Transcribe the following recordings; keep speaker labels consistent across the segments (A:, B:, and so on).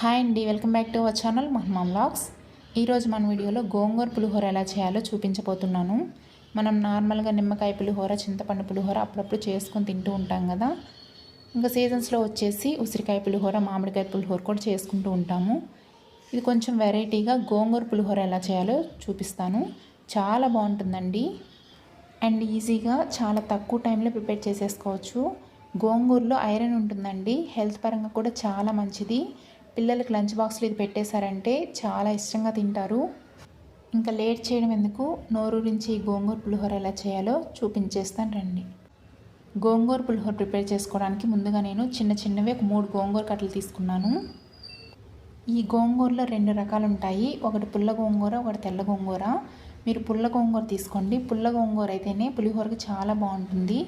A: hi అండి welcome back to our channel మహమ్మా blogs ఈరోజు మన వీడియోలో గోంగూర పులిహోర ఎలా చేయాలో చూపించబోతున్నాను మనం నార్మల్గా నిమ్మకాయ పులిహోర చింతపండు పులిహోర అప్పుడప్పుడు చేసుకొని తింటూ ఉంటాం కదా ఇంకా సీజన్స్లో వచ్చేసి ఉసిరికాయ పులిహోర మామిడికాయ పులిహోర కూడా చేసుకుంటూ ఉంటాము ఇది కొంచెం వెరైటీగా గోంగూర పులిహోర ఎలా చేయాలో చూపిస్తాను చాలా బాగుంటుందండి అండ్ ఈజీగా చాలా తక్కువ టైంలో ప్రిపేర్ చేసేసుకోవచ్చు గోంగూరలో ఐరన్ ఉంటుందండి హెల్త్ పరంగా కూడా చాలా మంచిది పిల్లలకు లంచ్ బాక్స్లు ఇది పెట్టేశారంటే చాలా ఇష్టంగా తింటారు ఇంకా లేట్ చేయడం ఎందుకు నోరు నుంచి గోంగూర పులిహోర ఎలా చేయాలో చూపించేస్తాను రండి గోంగూర పులిహోర ప్రిపేర్ చేసుకోవడానికి ముందుగా నేను చిన్న చిన్నవి ఒక మూడు గోంగూర కట్టలు తీసుకున్నాను ఈ గోంగూరలో రెండు రకాలు ఉంటాయి ఒకటి పుల్ల గోంగూర ఒకటి తెల్ల గోంగూర మీరు పుల్ల గోంగూర తీసుకోండి పుల్ల గోంగూర అయితేనే పులిహోరకు చాలా బాగుంటుంది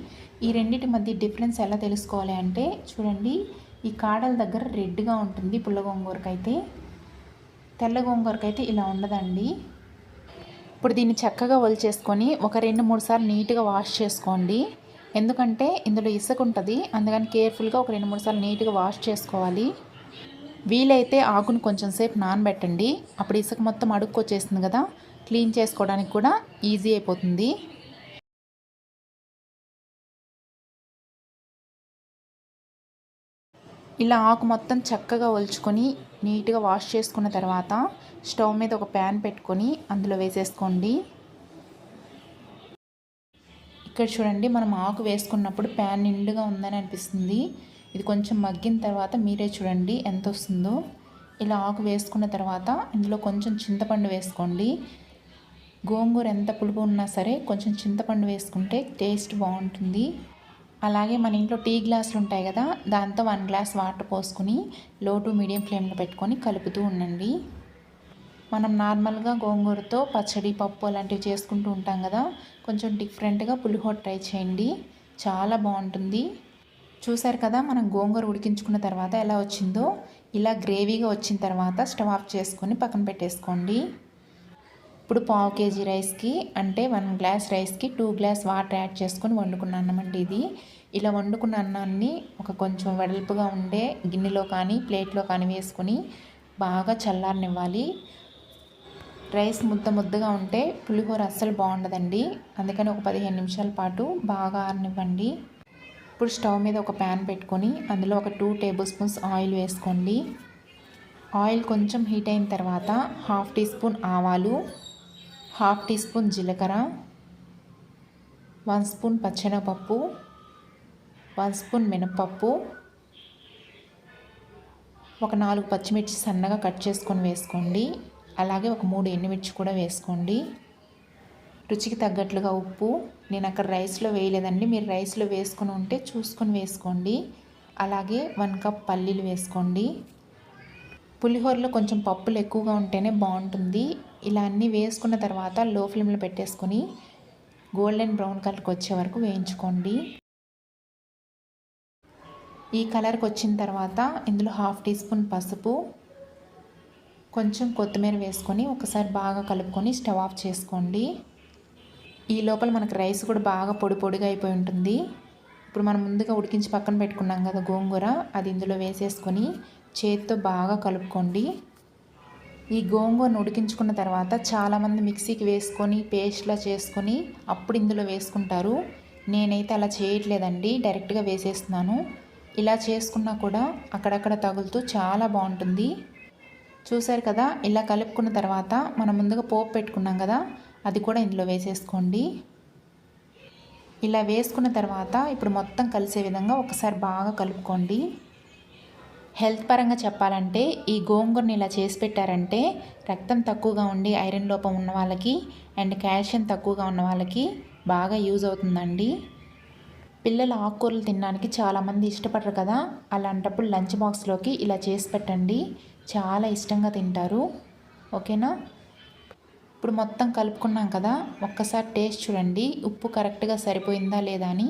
A: ఈ రెండింటి మధ్య డిఫరెన్స్ ఎలా తెలుసుకోవాలి అంటే చూడండి ఈ కాడల దగ్గర రెడ్గా ఉంటుంది పుల్ల గోంగూరకైతే తెల్ల గోంగూరకైతే ఇలా ఉండదండి ఇప్పుడు దీన్ని చక్కగా వలిచేసుకొని ఒక రెండు మూడు సార్లు నీట్గా వాష్ చేసుకోండి ఎందుకంటే ఇందులో ఇసుక ఉంటుంది అందుకని కేర్ఫుల్గా ఒక రెండు మూడు సార్లు నీట్గా వాష్ చేసుకోవాలి వీలైతే ఆకును కొంచెం సేపు నానబెట్టండి అప్పుడు ఇసుక మొత్తం అడుక్కు వచ్చేసింది కదా క్లీన్ చేసుకోవడానికి కూడా ఈజీ అయిపోతుంది ఇలా ఆకు మొత్తం చక్కగా ఒలుచుకొని నీట్గా వాష్ చేసుకున్న తర్వాత స్టవ్ మీద ఒక ప్యాన్ పెట్టుకొని అందులో వేసేసుకోండి ఇక్కడ చూడండి మనం ఆకు వేసుకున్నప్పుడు ప్యాన్ నిండుగా ఉందని అనిపిస్తుంది ఇది కొంచెం మగ్గిన తర్వాత మీరే చూడండి ఎంత వస్తుందో ఇలా ఆకు వేసుకున్న తర్వాత ఇందులో కొంచెం చింతపండు వేసుకోండి గోంగూర ఎంత పులుపు ఉన్నా సరే కొంచెం చింతపండు వేసుకుంటే టేస్ట్ బాగుంటుంది అలాగే మన ఇంట్లో టీ గ్లాసులు ఉంటాయి కదా దాంతో వన్ గ్లాస్ వాటర్ పోసుకుని లో టు మీడియం ఫ్లేమ్లో పెట్టుకొని కలుపుతూ ఉండండి మనం నార్మల్గా గోంగూరతో పచ్చడి పప్పు అలాంటివి చేసుకుంటూ ఉంటాం కదా కొంచెం డిఫరెంట్గా పులిహోర ట్రై చేయండి చాలా బాగుంటుంది చూసారు కదా మనం గోంగూర ఉడికించుకున్న తర్వాత ఎలా వచ్చిందో ఇలా గ్రేవీగా వచ్చిన తర్వాత స్టవ్ ఆఫ్ చేసుకొని పక్కన పెట్టేసుకోండి ఇప్పుడు పావు కేజీ రైస్కి అంటే వన్ గ్లాస్ రైస్కి టూ గ్లాస్ వాటర్ యాడ్ చేసుకొని వండుకున్న అన్నం అండి ఇది ఇలా వండుకున్న అన్నాన్ని ఒక కొంచెం వెడల్పుగా ఉండే గిన్నెలో కానీ ప్లేట్లో కానీ వేసుకొని బాగా చల్లారనివ్వాలి రైస్ ముద్ద ముద్దగా ఉంటే పులిహోర అస్సలు బాగుండదండి అందుకని ఒక పదిహేను నిమిషాల పాటు బాగా ఆరనివ్వండి ఇప్పుడు స్టవ్ మీద ఒక ప్యాన్ పెట్టుకొని అందులో ఒక టూ టేబుల్ స్పూన్స్ ఆయిల్ వేసుకోండి ఆయిల్ కొంచెం హీట్ అయిన తర్వాత హాఫ్ టీ స్పూన్ ఆవాలు హాఫ్ టీ స్పూన్ జీలకర్ర వన్ స్పూన్ పచ్చెనపప్పు వన్ స్పూన్ మినపప్పు ఒక నాలుగు పచ్చిమిర్చి సన్నగా కట్ చేసుకొని వేసుకోండి అలాగే ఒక మూడు ఎండుమిర్చి కూడా వేసుకోండి రుచికి తగ్గట్లుగా ఉప్పు నేను అక్కడ రైస్లో వేయలేదండి మీరు రైస్లో వేసుకుని ఉంటే చూసుకొని వేసుకోండి అలాగే వన్ కప్ పల్లీలు వేసుకోండి పులిహోరలో కొంచెం పప్పులు ఎక్కువగా ఉంటేనే బాగుంటుంది ఇలా అన్నీ వేసుకున్న తర్వాత లో ఫ్లేమ్లో పెట్టేసుకొని గోల్డెన్ బ్రౌన్ కలర్కి వచ్చే వరకు వేయించుకోండి ఈ కలర్కి వచ్చిన తర్వాత ఇందులో హాఫ్ టీ స్పూన్ పసుపు కొంచెం కొత్తిమీర వేసుకొని ఒకసారి బాగా కలుపుకొని స్టవ్ ఆఫ్ చేసుకోండి ఈ లోపల మనకు రైస్ కూడా బాగా పొడి పొడిగా అయిపోయి ఉంటుంది ఇప్పుడు మనం ముందుగా ఉడికించి పక్కన పెట్టుకున్నాం కదా గోంగూర అది ఇందులో వేసేసుకొని చేతితో బాగా కలుపుకోండి ఈ గోంగూరను ఉడికించుకున్న తర్వాత చాలామంది మిక్సీకి వేసుకొని పేస్ట్లా చేసుకొని అప్పుడు ఇందులో వేసుకుంటారు నేనైతే అలా చేయట్లేదండి డైరెక్ట్గా వేసేస్తున్నాను ఇలా చేసుకున్నా కూడా అక్కడక్కడ తగులుతూ చాలా బాగుంటుంది చూసారు కదా ఇలా కలుపుకున్న తర్వాత మనం ముందుగా పోపు పెట్టుకున్నాం కదా అది కూడా ఇందులో వేసేసుకోండి ఇలా వేసుకున్న తర్వాత ఇప్పుడు మొత్తం కలిసే విధంగా ఒకసారి బాగా కలుపుకోండి హెల్త్ పరంగా చెప్పాలంటే ఈ గోంగూరని ఇలా చేసి పెట్టారంటే రక్తం తక్కువగా ఉండి ఐరన్ లోపం ఉన్న వాళ్ళకి అండ్ కాల్షియం తక్కువగా ఉన్న వాళ్ళకి బాగా యూజ్ అవుతుందండి పిల్లలు ఆకుకూరలు తినడానికి చాలామంది ఇష్టపడరు కదా అలాంటప్పుడు లంచ్ బాక్స్లోకి ఇలా చేసి పెట్టండి చాలా ఇష్టంగా తింటారు ఓకేనా ఇప్పుడు మొత్తం కలుపుకున్నాం కదా ఒక్కసారి టేస్ట్ చూడండి ఉప్పు కరెక్ట్గా సరిపోయిందా లేదా అని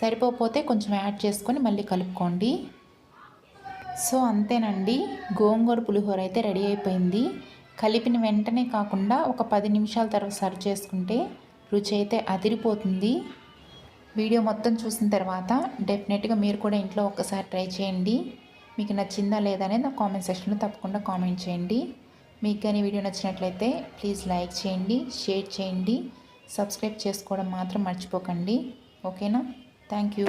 A: సరిపోతే కొంచెం యాడ్ చేసుకొని మళ్ళీ కలుపుకోండి సో అంతేనండి గోంగూర పులిహోర అయితే రెడీ అయిపోయింది కలిపిన వెంటనే కాకుండా ఒక పది నిమిషాల తర్వాత సర్వ్ చేసుకుంటే రుచి అయితే అదిరిపోతుంది వీడియో మొత్తం చూసిన తర్వాత డెఫినెట్గా మీరు కూడా ఇంట్లో ఒక్కసారి ట్రై చేయండి మీకు నచ్చిందా లేదా అనేది నా కామెంట్ సెక్షన్లో తప్పకుండా కామెంట్ చేయండి మీకు కానీ వీడియో నచ్చినట్లయితే ప్లీజ్ లైక్ చేయండి షేర్ చేయండి సబ్స్క్రైబ్ చేసుకోవడం మాత్రం మర్చిపోకండి ఓకేనా థ్యాంక్ యూ